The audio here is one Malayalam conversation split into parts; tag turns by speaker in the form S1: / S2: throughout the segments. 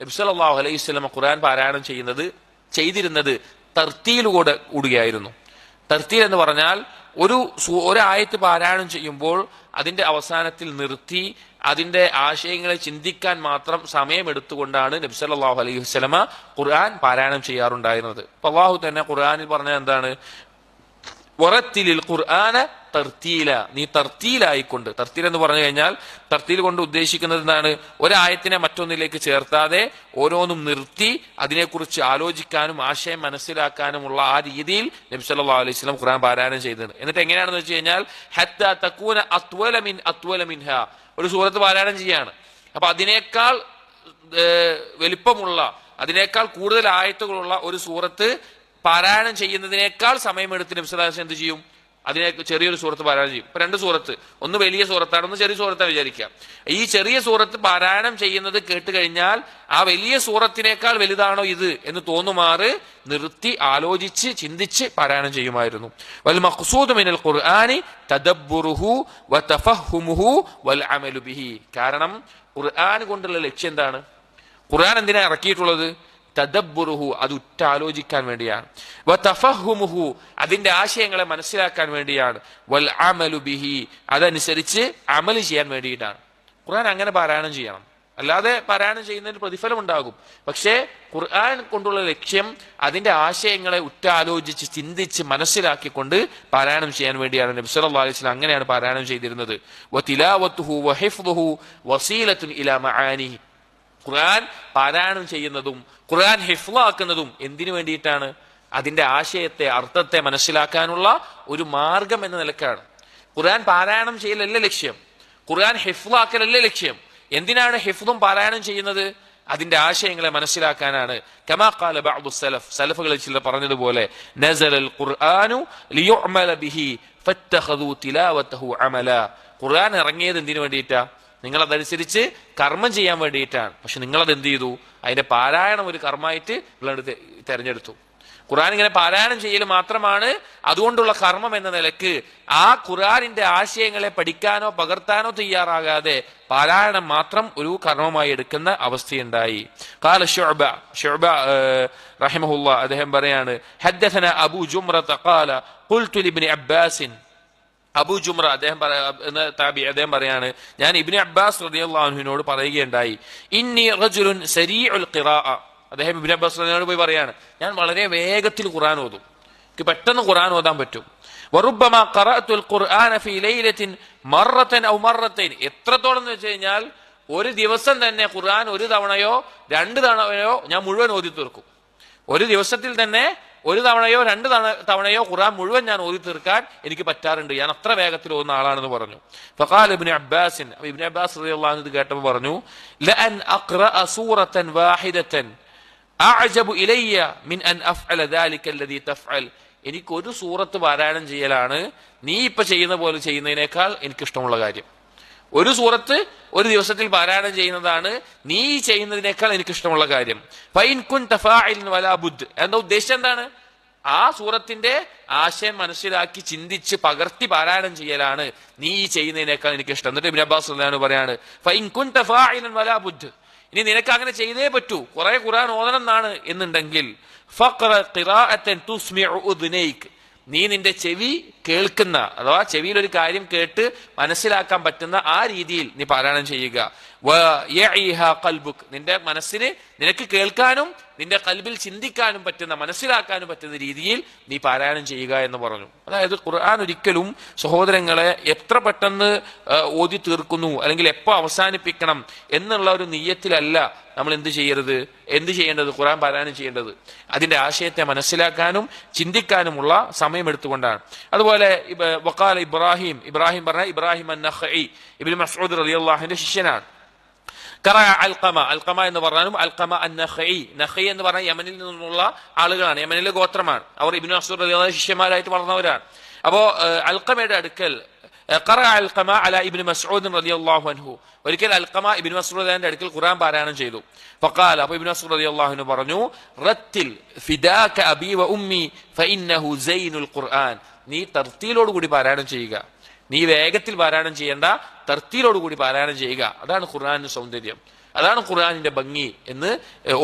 S1: നബ്സല്ലാഹു അലൈഹി സ്വലമ ഖുർആൻ പാരായണം ചെയ്യുന്നത് ചെയ്തിരുന്നത് തർത്തിയിലൂടെ കൂടുകയായിരുന്നു. തർത്തിയിൽ എന്ന് പറഞ്ഞാൽ ഒരു ഒരായത്ത് പാരായണം ചെയ്യുമ്പോൾ അതിന്റെ അവസാനത്തിൽ നിർത്തി അതിന്റെ ആശയങ്ങളെ ചിന്തിക്കാൻ മാത്രം സമയമെടുത്തുകൊണ്ടാണ് നബി സല്ലല്ലാഹു അലൈഹി വസല്ലമ ഖുർആൻ പാരായണം ചെയ്യാറുണ്ടായിരുന്നത്. അപ്പൊ അള്ളാഹു തന്നെ ഖുർആനിൽ പറഞ്ഞ എന്താണ്? വറത്തിലിൽ ഖുർആന തർത്തീല. നീ തർത്തീലായിക്കൊണ്ട്. തർത്തീൽ എന്ന് പറഞ്ഞു കഴിഞ്ഞാൽ തർത്തീൽ കൊണ്ട് ഉദ്ദേശിക്കുന്നത് എന്താണ്? ഒരായത്തിനെ മറ്റൊന്നിലേക്ക് ചേർത്താതെ ഓരോന്നും നിർത്തി അതിനെക്കുറിച്ച് ആലോചിക്കാനും ആശയം മനസ്സിലാക്കാനുമുള്ള ആ രീതിയിൽ നബി സല്ലല്ലാഹു അലൈഹി വസല്ലം ഖുർആൻ പാരായണം ചെയ്തത്. എന്നിട്ട് എങ്ങനെയാണെന്ന് വെച്ച് കഴിഞ്ഞാൽ ഹത്ത തക്കൂന അത്വല മിൻ അത്വല ഒരു സൂറത്ത് പാരായണം ചെയ്യാണ്. അപ്പൊ അതിനേക്കാൾ വലിപ്പമുള്ള അതിനേക്കാൾ കൂടുതൽ ആയത്തുകളുള്ള ഒരു സൂറത്ത് പാരായണം ചെയ്യുന്നതിനേക്കാൾ സമയമെടുത്ത് നബ്സലാസ് എന്ത് ചെയ്യും? അതിനെ ചെറിയൊരു സൂറത്ത് പാരായണം ചെയ്യും. ഇപ്പൊ രണ്ട് സൂറത്ത്. ഒന്ന് വലിയ സൂറത്താണ് ഒന്ന് ചെറിയ സൂറത്താണ് വിചാരിക്കുക. ഈ ചെറിയ സൂറത്ത് പാരായണം ചെയ്യുന്നത് കേട്ട് കഴിഞ്ഞാൽ ആ വലിയ സൂറത്തിനേക്കാൾ വലുതാണോ ഇത് എന്ന് തോന്നുമാറ് നിർത്തി ആലോചിച്ച് ചിന്തിച്ച് പാരായണം ചെയ്യുമായിരുന്നു. വൽ മഖ്സൂദ് മിനൽ ഖുർആനി തദബ്ബുറുഹു വ തഫഹുമുഹു വൽ അമലു ബിഹി. കാരണം ഖുർആൻ കൊണ്ടുള്ള ലക്ഷ്യം എന്താണ്? ഖുർആൻ എന്തിനാ ഇറക്കിയിട്ടുള്ളത്? തദബ്ബുറുഹു അത് ഉറ്റാലോചിക്കാൻ വേണ്ടിയാണ്. വ തഫഹുമുഹു അതിന്റെ ആശയങ്ങളെ മനസ്സിലാക്കാൻ വേണ്ടിയാണ്. വൽ അമലു ബിഹി അതനുസരിച്ച് അമൽ ചെയ്യാൻ വേണ്ടിയിട്ടാണ്. ഖുർആൻ അങ്ങനെ പാരായണം ചെയ്യണം. അല്ലാതെ പാരായണം ചെയ്യുന്നതിന് പ്രതിഫലം ഉണ്ടാകും പക്ഷേ ഖുർആൻ കൊണ്ടുള്ള ലക്ഷ്യം അതിന്റെ ആശയങ്ങളെ ഉറ്റാലോചിച്ച് ചിന്തിച്ച് മനസ്സിലാക്കിക്കൊണ്ട് പാരായണം ചെയ്യാൻ വേണ്ടിയാണ് നബി സല്ലല്ലാഹു അലൈഹി വസല്ലം അങ്ങനെയാണ് പാരായണം ചെയ്തിരുന്നത്. വ തിലാവത്തുഹു വ ഹിഫ്ദുഹു വസീലത്തുൻ ഇലാ മആനിഹി. ഖുർആൻ പാരായണം ചെയ്യുന്നതും ഖുർആൻ ഹിഫ്ലാക്കുന്നതും എന്തിനു വേണ്ടിയിട്ടാണ്? അതിന്റെ ആശയത്തെ അർത്ഥത്തെ മനസ്സിലാക്കാനുള്ള ഒരു മാർഗം എന്ന നിലക്കാണ്. ഖുർആൻ പാരായണം ചെയ്യലല്ല ലക്ഷ്യം? ഖുർആൻ ഹിഫ്ലാക്കലല്ല ലക്ഷ്യം? എന്തിനാണ് ഹിഫ്ലും പാരായണം ചെയ്യുന്നത്? അതിന്റെ ആശയങ്ങളെ മനസ്സിലാക്കാനാണ്. കമാ ബഅദു സലഫ്. സലഫുകളിൽ ചിലർ പറഞ്ഞതുപോലെ നസലൽ ഖുർആനു ലിയുഅമല ബിഹി ഫത്തഖദു തിലാവതഹു അമല. ഖുർആൻ ഇറങ്ങിയത് എന്തിനു വേണ്ടിയിട്ടാ? നിങ്ങൾ അതനുസരിച്ച് കർമ്മം ചെയ്യാൻ വേണ്ടിയിട്ടാണ്. പക്ഷെ നിങ്ങൾ അത് എന്ത് ചെയ്തു അതിന്റെ പാരായണം ഒരു കർമ്മമായിട്ട് നിങ്ങളെടുത്ത് തിരഞ്ഞെടുത്തു. ഖുർആൻ ഇങ്ങനെ പാരായണം ചെയ്യൽ മാത്രമാണ് അതുകൊണ്ടുള്ള കർമ്മം എന്ന നിലയ്ക്ക് ആ ഖുർആനിന്റെ ആശയങ്ങളെ പഠിക്കാനോ പകർത്താനോ തയ്യാറാകാതെ പാരായണം മാത്രം ഒരു കർമ്മമായി എടുക്കുന്ന അവസ്ഥയുണ്ടായി. കാല ഷുഅബ ഷുഅബ റഹിമഹുല്ല അദ്ദേഹം പറയാണ് ഹദ്ദസന അബൂ ജുംറത ഖാല ഖുൽതു ലിബ്നി അബ്ബാസിൻ അബു ജുമ്ര അദ്ദേഹം എന്ന താബി അദ്ദേഹം പറയാണ്. ഞാൻ ഇബ്നു അബ്ബാസ് റദിയുള്ളാഹുവിനോട് പറയുകയുണ്ടായി. ഇന്നി റജുലുൻ സരീഉൽ ഖിറാഅ. അദ്ദേഹം ഇബിനി അബ്ബാസ് റദിയോട് പോയി പറയാണ്. ഞാൻ വളരെ വേഗത്തിൽ ഖുറാൻ ഓതും. എനിക്ക് പെട്ടെന്ന് ഖുറാൻ ഓതാൻ പറ്റും. വറുബമ ഖറഅത്തുൽ ഖുർആന ഫീ ലൈലത്തിൻ മറത്തൻ ഔ മറത്തൈൻ എത്രത്തോളം എന്ന് വെച്ച് കഴിഞ്ഞാൽ ഒരു ദിവസം തന്നെ ഖുർആൻ ഒരു തവണയോ രണ്ട് തവണയോ ഞാൻ മുഴുവൻ ഓതി തീർക്കും. ഒരു ദിവസത്തിൽ തന്നെ ഒരു തവണയോ രണ്ട് തവണ- തവണയോ ഖുറാൻ മുഴുവൻ ഞാൻ ഓതി തീർക്കാൻ എനിക്ക് പറ്റാറുണ്ട്. ഞാൻ അത്ര വേഗത്തിൽ ഓതുന്ന ആളാണെന്ന് പറഞ്ഞു. ഫഖാൽ ഇബ്നു അബ്ബാസിൻ ഇബ്നു അബ്ബാസ് റളിയല്ലാഹു അൻഹു കേട്ടപ്പോൾ പറഞ്ഞു ലഅൻ അഖ്റഅ സൂറത്തൻ വാഹിദത്തൻ അഅജബു ഇലയ്യ മിൻ അൻ അഫ്അല ദാലിക അല്ലദീ തഫ്അൽ. എനിക്ക് ഒരു സൂറത്ത് പാരായണം ചെയ്യലാണ്. നീ ഇപ്പൊ ചെയ്യുന്ന പോലെ ചെയ്യുന്നതിനേക്കാൾ എനിക്ക് ഇഷ്ടമുള്ള കാര്യം. ഒരു സൂറത്ത് ഒരു ദിവസത്തിൽ പാരായണം ചെയ്യുന്നതാണ്. നീ ചെയ്യുന്നതിനേക്കാൾ എനിക്ക് ഇഷ്ടമുള്ള കാര്യം. ഫൈൻ കുൻ ബുദ്ധ് എന്താ ഉദ്ദേശം എന്താണ്? ആ സൂറത്തിന്റെ ആശയം മനസ്സിലാക്കി ചിന്തിച്ച് പകർത്തി പാരായണം ചെയ്യലാണ് നീ ചെയ്യുന്നതിനേക്കാൾ എനിക്ക് ഇഷ്ടം എന്നിട്ട് ഇബ്നു അബ്ബാസ് പറയാണ് ഫൈൻ കുൻ ബുദ്ധ് ഇനി നിനക്ക് അങ്ങനെ ചെയ്തേ പറ്റൂ. കുറെ ഖുർആൻ ഓതണം എന്നാണ് എന്നുണ്ടെങ്കിൽ നീ നിന്റെ ചെവി കേൾക്കുന്ന അഥവാ ചെവിയിൽ ഒരു കാര്യം കേട്ട് മനസ്സിലാക്കാൻ പറ്റുന്ന ആ രീതിയിൽ നീ പാരായണം ചെയ്യുക. ഖൽബുക്. നിന്റെ മനസ്സിന് നിനക്ക് കേൾക്കാനും നിന്റെ കൽബിൽ ചിന്തിക്കാനും പറ്റുന്ന മനസ്സിലാക്കാനും പറ്റുന്ന രീതിയിൽ നീ പാരായണം ചെയ്യുക എന്ന് പറഞ്ഞു. അതായത് ഖുർആൻ ഒരിക്കലും സഹോദരങ്ങളെ എത്ര പെട്ടെന്ന് ഓതി തീർക്കുന്നു അല്ലെങ്കിൽ എപ്പോ അവസാനിപ്പിക്കണം എന്നുള്ള ഒരു നീയത്തിലല്ല നമ്മൾ എന്ത് ചെയ്യരുത്? എന്ത് ചെയ്യേണ്ടത്? ഖുറാൻ പാരായണം ചെയ്യേണ്ടത്. അതിന്റെ ആശയത്തെ മനസ്സിലാക്കാനും ചിന്തിക്കാനുമുള്ള സമയമെടുത്തുകൊണ്ടാണ് അതുപോലെ വക്കാൽ ഇബ്രാഹിം. ഇബ്രാഹിം പറഞ്ഞ ഇബ്രാഹിം അന്നഖഈ ഇബ്നു മസ്ഊദ് അള്ളാഹിന്റെ ശിഷ്യനാണ്. കറ അൽക്കമ അൽക്കമ എന്ന് പറഞ്ഞാലും അൽക്കമ അന്നഖഈ നഖഈ എന്ന് പറഞ്ഞാൽ യമനിൽ നിന്നുള്ള ആളുകളാണ്. യമനിലെ ഗോത്രമാണ്. അവർ ഇബ്നു അസൂർ ശിഷ്യന്മാരായിട്ട് വളർന്നവരാണ്. അപ്പോ അൽക്കമയുടെ അടുക്കൽ അൽക്കമ അല ഇബ്നു മസ്ഊദ് റളിയല്ലാഹു അൻഹു. ഒരിക്കൽ അൽക്കമ ഇബ്നു മസ്ഊദിന്റെ അടുക്കൽ ഖുറാൻ പാരായണം ചെയ്തു. ഫഖാല അപ്പോൾ ഇബ്നു മസ്ഊദ് റളിയല്ലാഹു അൻഹു പറഞ്ഞു റത്തിൽ ഫിദാക അബി വ ഉമ്മി ഫഇന്നഹു സൈനുൽ ഖുർആൻ. നീ തർത്തിയിലോട് കൂടി പാരായണം ചെയ്യുക. നീ വേഗത്തിൽ പാരായണം ചെയ്യേണ്ട തർത്തിയിലോടുകൂടി കൂടി പാരായണം ചെയ്യുക. അതാണ് ഖുർആാനിന്റെ സൗന്ദര്യം. അതാണ് ഖുർആാനിന്റെ ഭംഗി എന്ന്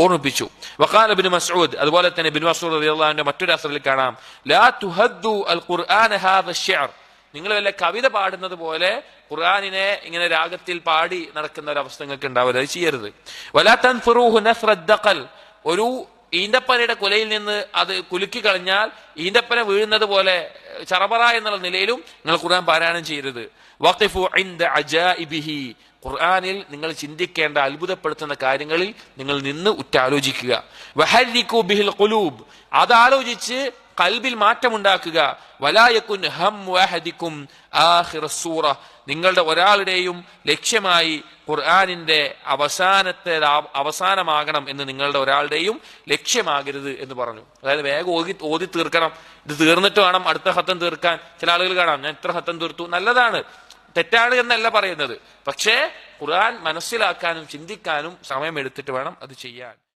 S1: ഓർമ്മിപ്പിച്ചു. വഖാല ബിൻ മസ്ഊദ് അതുപോലെ തന്നെ ബിൻ മസൂദ് റളിയല്ലാഹുവിന്റെ മറ്റൊരു അസറിൽ കാണാം. ലാ തുഹദ്ദു അൽ അശ്ശിഅർ നിങ്ങൾ വല്ല കവിത പാടുന്നത് പോലെ ഖുർആാനിനെ ഇങ്ങനെ രാഗത്തിൽ പാടി നടക്കുന്ന ഒരു അവസ്ഥ നിങ്ങൾക്ക് ഉണ്ടാവില്ല. അത് ചെയ്യരുത്. വലാ തൻഫുറൂഹു നഫ്രദ്ദഖൽ ഒരു ഈന്തപ്പനയുടെ കുലയിൽ നിന്ന് അത് കുലുക്കി കളഞ്ഞാൽ ഈന്തപ്പന വീഴുന്നത് പോലെ ഏഹ്, ചറപറ എന്നുള്ള നിലയിലും നിങ്ങൾ ഖുർആൻ പാരായണം ചെയ്യരുത്. വഖിഫു ഇൻദ അജാഇബിഹി ഖുർആനിൽ നിങ്ങൾ ചിന്തിക്കേണ്ട അത്ഭുതപ്പെടുത്തുന്ന കാര്യങ്ങളിൽ നിങ്ങൾ നിന്ന് ഉറ്റാലോചിക്കുക. ബിഹിൽ ഖുലൂബ്. അതാലോചിച്ച് കൽബിൽ മാറ്റമുണ്ടാക്കുക. വലായക്കുൻ ഹം വഹദിക്കും ആഹിറസൂറ നിങ്ങളുടെ ഒരാളുടെയും ലക്ഷ്യമായി ഖുർആാനിന്റെ അവസാനത്തെ അവസാനമാകണം എന്ന് നിങ്ങളുടെ ഒരാളുടെയും ലക്ഷ്യമാകരുത് എന്ന് പറഞ്ഞു. അതായത് വേഗം ഓതി ഓതി തീർക്കണം. ഇത് തീർന്നിട്ട് വേണം അടുത്ത ഹത്തം തീർക്കാൻ. ചില ആളുകൾ കാണാം ഞാൻ ഇത്ര ഹത്തം തീർത്തു. നല്ലതാണ്. തെറ്റാണ് എന്നല്ല പറയുന്നത്. പക്ഷേ ഖുർആൻ മനസ്സിലാക്കാനും ചിന്തിക്കാനും സമയമെടുത്തിട്ട് വേണം അത് ചെയ്യാൻ.